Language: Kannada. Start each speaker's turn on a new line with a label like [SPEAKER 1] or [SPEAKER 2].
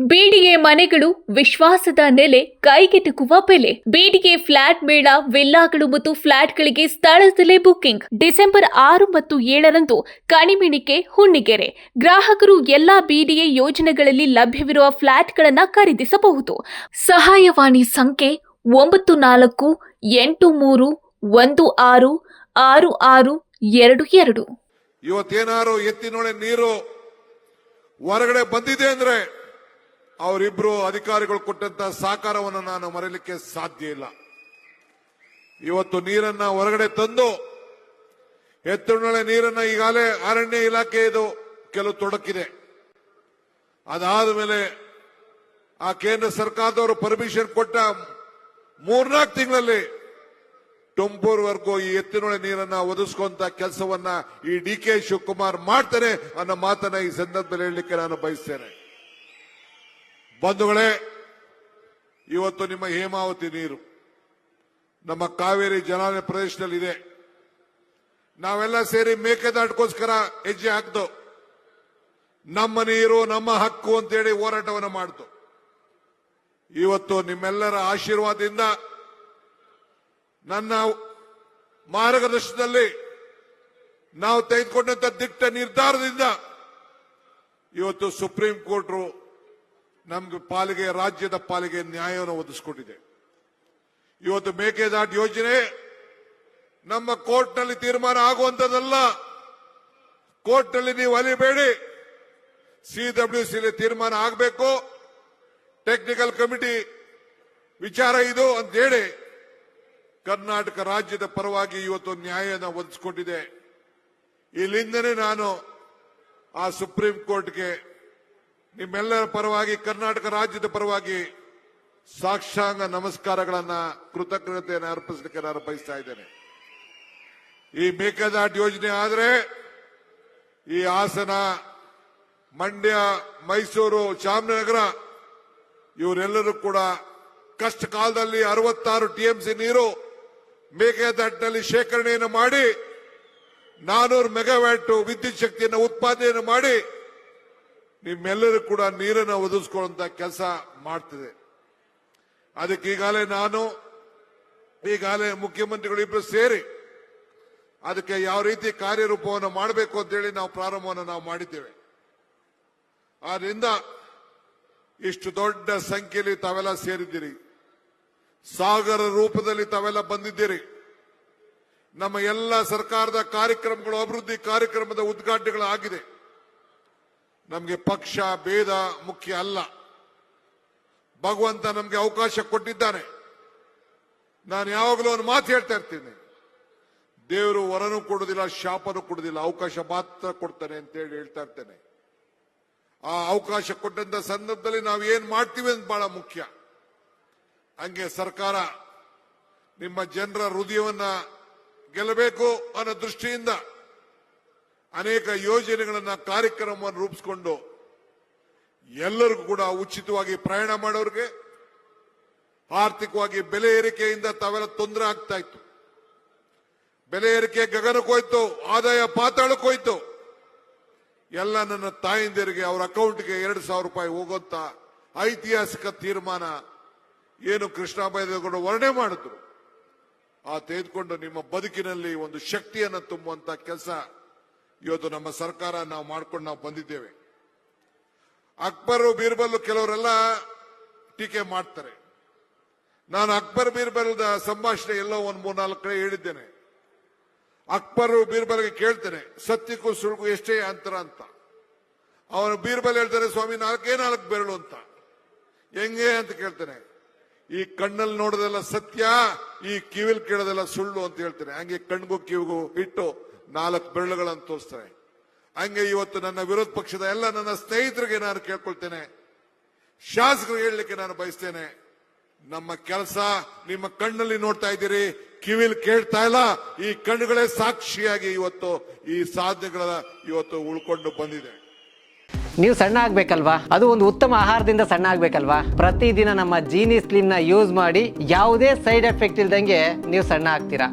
[SPEAKER 1] ಬಿಡಿಎ ಮನೆಗಳು ವಿಶ್ವಾಸದ ನೆಲೆ ಕೈಗೆಟುಕುವ ಬೆಲೆ. ಬೇಡಿಗೆ ಫ್ಲಾಟ್ ಮೇಳ, ವಿಲ್ಲಾಗಳು ಮತ್ತು ಫ್ಲಾಟ್ಗಳಿಗೆ ಸ್ಥಳದಲ್ಲೇ ಬುಕ್ಕಿಂಗ್ ಡಿಸೆಂಬರ್ ಆರು ಮತ್ತು ಏಳರಂದು ಕಣಿಮಿಣಿಕೆ, ಹುಣ್ಣಿಗೆರೆ. ಗ್ರಾಹಕರು ಎಲ್ಲಾ ಬಿಡಿಎ ಯೋಜನೆಗಳಲ್ಲಿ ಲಭ್ಯವಿರುವ ಫ್ಲಾಟ್ಗಳನ್ನು ಖರೀದಿಸಬಹುದು. ಸಹಾಯವಾಣಿ ಸಂಖ್ಯೆ ಒಂಬತ್ತು ನಾಲ್ಕು, ಎಂಟು ಮೂರು, ಒಂದು ಆರು ಆರು ಆರು, ಎರಡು ಎರಡು.
[SPEAKER 2] ಇವತ್ತೇನಾರು ನೀರು ಹೊರಗಡೆ ಬಂದಿದೆ ಅಂದ್ರೆ ಅವರಿಬ್ರು ಅಧಿಕಾರಿಗಳು ಕೊಟ್ಟಂತ ಸಹಕಾರವನ್ನು ನಾನು ಮರೆಯಲಿಕ್ಕೆ ಸಾಧ್ಯ ಇಲ್ಲ. ಇವತ್ತು ನೀರನ್ನ ಹೊರಗಡೆ ತಂದು ಎತ್ತಿನೊಳೆ ನೀರನ್ನ ಈಗಾಗಲೇ ಅರಣ್ಯ ಇಲಾಖೆ ಇದು ಕೆಲವು ತೊಡಕಿದೆ. ಅದಾದ ಮೇಲೆ ಆ ಕೇಂದ್ರ ಸರ್ಕಾರದವರು ಪರ್ಮಿಷನ್ ಕೊಟ್ಟ ಮೂರ್ನಾಲ್ಕು ತಿಂಗಳಲ್ಲಿ ಟೊಂಪೂರ್ವರೆಗೂ ಈ ಎತ್ತಿನೊಳೆ ನೀರನ್ನ ಒದಗಿಸುವಂತ ಕೆಲಸವನ್ನ ಈ ಡಿ ಕೆ ಶಿವಕುಮಾರ್ ಮಾಡ್ತಾರೆ ಅನ್ನೋ ಮಾತನ್ನ ಈ ಸಂದರ್ಭದಲ್ಲಿ ಹೇಳಲಿಕ್ಕೆ ನಾನು ಬಯಸ್ತೇನೆ. ಬಂಧುಗಳೇ, ಇವತ್ತು ನಿಮ್ಮ ಹೇಮಾವತಿ ನೀರು, ನಮ್ಮ ಕಾವೇರಿ ಜಲಾನಯ ಪ್ರದೇಶದಲ್ಲಿದೆ. ನಾವೆಲ್ಲ ಸೇರಿ ಮೇಕೆದಾಟಕ್ಕೋಸ್ಕರ ಹೆಜ್ಜೆ ಹಾಕ್ದು, ನಮ್ಮ ನೀರು, ನಮ್ಮ ಹಕ್ಕು ಅಂತೇಳಿ ಹೋರಾಟವನ್ನು ಮಾಡ್ತು ಇವತ್ತು ನಿಮ್ಮೆಲ್ಲರ ಆಶೀರ್ವಾದದಿಂದ ನನ್ನ ಮಾರ್ಗದರ್ಶನದಲ್ಲಿ ನಾವು ತೆಗೆದುಕೊಂಡಂತ ದಿಟ್ಟ ನಿರ್ಧಾರದಿಂದ ಇವತ್ತು ಸುಪ್ರೀಂ ಕೋರ್ಟ್ ನಮ್ಗೆ ಪಾಲಿಗೆ, ರಾಜ್ಯದ ಪಾಲಿಗೆ ನ್ಯಾಯವನ್ನು ಒದಗಿಸ್ಕೊಟ್ಟಿದೆ. ಇವತ್ತು ಮೇಕೆದಾಟ್ ಯೋಜನೆ ನಮ್ಮ ಕೋರ್ಟ್ನಲ್ಲಿ ತೀರ್ಮಾನ ಆಗುವಂತದಲ್ಲ ಕೋರ್ಟ್ನಲ್ಲಿ ನೀವು ಅಲಿಬೇಡಿ. ಸಿಡಬ್ಲ್ಯೂ ಸಿ ತೀರ್ಮಾನ ಆಗಬೇಕು. ಟೆಕ್ನಿಕಲ್ ಕಮಿಟಿ ವಿಚಾರ ಇದು ಅಂತ ಹೇಳಿ ಕರ್ನಾಟಕ ರಾಜ್ಯದ ಪರವಾಗಿ ಇವತ್ತು ನ್ಯಾಯನ ಒದಗಿಸಿಕೊಂಡಿದೆ ಇಲ್ಲಿಂದನೇ ನಾನು ಆ ಸುಪ್ರೀಂ ಕೋರ್ಟ್ಗೆ ನಿಮ್ಮೆಲ್ಲರ ಪರವಾಗಿ, ಕರ್ನಾಟಕ ರಾಜ್ಯದ ಪರವಾಗಿ ಸಾಕ್ಷಾಂಗ ನಮಸ್ಕಾರಗಳನ್ನ ಕೃತಜ್ಞತೆಯನ್ನು ಅರ್ಪಿಸಲಿಕ್ಕೆ ನಾನು ಬಯಸ್ತಾ ಇದ್ದೇನೆ. ಈ ಮೇಕೆದಾಟ್ ಯೋಜನೆ ಆದರೆ ಈ ಹಾಸನ, ಮಂಡ್ಯ, ಮೈಸೂರು ಚಾಮರಾಜನಗರ ಇವರೆಲ್ಲರೂ ಕೂಡ ಕಷ್ಟ ಕಾಲದಲ್ಲಿ ಅರವತ್ತಾರು ಟಿಎಂಸಿ ನೀರು ಮೇಕೆದಾಟ್ನಲ್ಲಿ ಶೇಖರಣೆಯನ್ನು ಮಾಡಿ ನಾನೂರು ಮೆಗಾವ್ಯಾಟ್ ವಿದ್ಯುತ್ ಶಕ್ತಿಯನ್ನು ಉತ್ಪಾದನೆಯನ್ನು ಮಾಡಿ ನಿಮ್ಮೆಲ್ಲರೂ ಕೂಡ ನೀರನ್ನು ಒದಗಿಸ್ಕೊಳ್ಳುವಂತ ಕೆಲಸ ಮಾಡ್ತಿದೆ. ಅದಕ್ಕೆ ಈಗಾಗಲೇ ನಾನು, ಈಗಾಗಲೇ ಮುಖ್ಯಮಂತ್ರಿಗಳು ಇಬ್ಬರು ಸೇರಿ ಅದಕ್ಕೆ ಯಾವ ರೀತಿ ಕಾರ್ಯರೂಪವನ್ನು ಮಾಡಬೇಕು ಅಂತೇಳಿ ನಾವು ಪ್ರಾರಂಭವನ್ನು ನಾವು ಮಾಡಿದ್ದೇವೆ. ಆದ್ರಿಂದ ಇಷ್ಟು ದೊಡ್ಡ ಸಂಖ್ಯೆಯಲ್ಲಿ ತಾವೆಲ್ಲ ಸೇರಿದ್ದೀರಿ. ಸಾಗರ ರೂಪದಲ್ಲಿ ತಾವೆಲ್ಲ ಬಂದಿದ್ದೀರಿ. ನಮ್ಮ ಎಲ್ಲ ಸರ್ಕಾರದ ಕಾರ್ಯಕ್ರಮಗಳು, ಅಭಿವೃದ್ಧಿ ಕಾರ್ಯಕ್ರಮದ ಉದ್ಘಾಟನೆಗಳು ಆಗಿದೆ ನಮಗೆ ಪಕ್ಷ, ಭೇದ ಮುಖ್ಯ ಅಲ್ಲ. ಭಗವಂತ ನಮಗೆ ಅವಕಾಶ ಕೊಟ್ಟಿದ್ದಾನೆ. ನಾನು ಯಾವಾಗಲೂ ಒಂದು ಮಾತು ಹೇಳ್ತಾ ಇರ್ತೀನಿ. ದೇವರು ವರನು ಕೊಡುದಿಲ್ಲ, ಶಾಪನು ಕೊಡುದಿಲ್ಲ. ಅವಕಾಶ ಮಾತ್ರ ಕೊಡ್ತಾನೆ ಅಂತ ಹೇಳಿ ಹೇಳ್ತಾ ಇರ್ತೇನೆ. ಆ ಅವಕಾಶ ಕೊಟ್ಟಂತ ಸಂದರ್ಭದಲ್ಲಿ ನಾವು ಏನ್ ಮಾಡ್ತೀವಿ ಅಂತ ಬಹಳ ಮುಖ್ಯ. ಹಂಗೆ ಸರ್ಕಾರ ನಿಮ್ಮ ಜನರ ಹೃದಯವನ್ನ ಗೆಲ್ಲಬೇಕು ಅನ್ನೋ ದೃಷ್ಟಿಯಿಂದ ಅನೇಕ ಯೋಜನೆಗಳನ್ನ ಕಾರ್ಯಕ್ರಮವನ್ನು ರೂಪಿಸಿಕೊಂಡು ಎಲ್ಲರಿಗೂ ಕೂಡ ಉಚಿತವಾಗಿ ಪ್ರಯಾಣ ಮಾಡೋರಿಗೆ ಆರ್ಥಿಕವಾಗಿ ಬೆಲೆ ಏರಿಕೆಯಿಂದ ತಾವೆಲ್ಲ ತೊಂದರೆ ಆಗ್ತಾ ಇತ್ತು. ಬೆಲೆ ಏರಿಕೆ ಗಗನಕ್ಕೋಯ್ತು ಆದಾಯ ಪಾತಾಳಕ್ಕೆ ಹೋಯ್ತು. ಎಲ್ಲ ನನ್ನ ತಾಯಿಂದಿರಿಗೆ ಅವರ ಅಕೌಂಟ್ಗೆ ಎರಡು ಸಾವಿರ ರೂಪಾಯಿ ಹೋಗುವಂತ ಐತಿಹಾಸಿಕ ತೀರ್ಮಾನ ಏನು ಕೃಷ್ಣ ಬೈದೇಗೌಡ ವರ್ಣೆ ಮಾಡಿದ್ರು. ಆ ತೆಗೆದುಕೊಂಡು ನಿಮ್ಮ ಬದುಕಿನಲ್ಲಿ ಒಂದು ಶಕ್ತಿಯನ್ನು ತುಂಬುವಂತ ಕೆಲಸ ಇವತ್ತು ನಮ್ಮ ಸರ್ಕಾರ ನಾವು ಮಾಡ್ಕೊಂಡು ನಾವು ಬಂದಿದ್ದೇವೆ. ಅಕ್ಬರ್ ಬೀರ್ಬಲ್ ಕೆಲವರೆಲ್ಲ ಟೀಕೆ ಮಾಡ್ತಾರೆ. ನಾನು ಅಕ್ಬರ್ ಬೀರ್ಬಲ್ದ ಸಂಭಾಷಣೆ ಎಲ್ಲೋ ಒಂದು ಮೂರ್ನಾಲ್ಕು ಕಡೆ ಹೇಳಿದ್ದೇನೆ. ಅಕ್ಬರ್ ಬೀರ್ಬಲ್ಗೆ ಕೇಳ್ತೇನೆ, ಸತ್ಯಕ್ಕೂ ಸುಳ್ಗು ಎಷ್ಟೇ ಅಂತರ ಅಂತ. ಅವನು ಬೀರ್ಬಲ್ ಹೇಳ್ತಾರೆ, ಸ್ವಾಮಿ, ನಾಲ್ಕೇ ನಾಲ್ಕು ಬೆರಳು ಅಂತ. ಹೆಂಗೆ ಅಂತ ಕೇಳ್ತಾನೆ, ಈ ಕಣ್ಣಲ್ಲಿ ನೋಡೋದೆಲ್ಲ ಸತ್ಯ, ಈ ಕಿವಿಲ್ ಕೇಳೋದೆಲ್ಲ ಸುಳ್ಳು ಅಂತ ಹೇಳ್ತಾನೆ. ಹಂಗೆ ಕಣ್ಗೂ ಕಿವಿಗೂ ಇಟ್ಟು ನಾಲ್ಕು ಬೆರಳುಗಳನ್ನು ತೋರಿಸ್ತಾರೆ. ಹಂಗೆ ಇವತ್ತು ನನ್ನ ವಿರೋಧ ಪಕ್ಷದ ಎಲ್ಲ ನನ್ನ ಸ್ನೇಹಿತರಿಗೆ ನಾನು ಕೇಳ್ಕೊಳ್ತೇನೆ. ಶಾಸಕರು ಹೇಳಲಿಕ್ಕೆ ನಾನು ಬಯಸ್ತೇನೆ, ನಮ್ಮ ಕೆಲಸ ನಿಮ್ಮ ಕಣ್ಣಲ್ಲಿ ನೋಡ್ತಾ ಇದ್ದೀರಿ, ಕಿವಿಲ್ ಕೇಳ್ತಾ ಇಲ್ಲ, ಈ ಕಣ್ಣುಗಳೇ ಸಾಕ್ಷಿಯಾಗಿ ಇವತ್ತು ಈ ಸಾಧನೆಗಳ ಇವತ್ತು ಉಳ್ಕೊಂಡು ಬಂದಿದೆ.
[SPEAKER 3] ನೀವು ಸಣ್ಣ ಆಗ್ಬೇಕಲ್ವಾ? ಅದು ಒಂದು ಉತ್ತಮ ಆಹಾರದಿಂದ ಸಣ್ಣ ಆಗ್ಬೇಕಲ್ವಾ? ಪ್ರತಿದಿನ ನಮ್ಮ ಜೀನಿ ಸ್ಲಿಮ್ನ ಯೂಸ್ ಮಾಡಿ ಯಾವುದೇ ಸೈಡ್ ಎಫೆಕ್ಟ್ ಇಲ್ದಂಗೆ ನೀವು ಸಣ್ಣ ಆಗ್ತೀರಾ?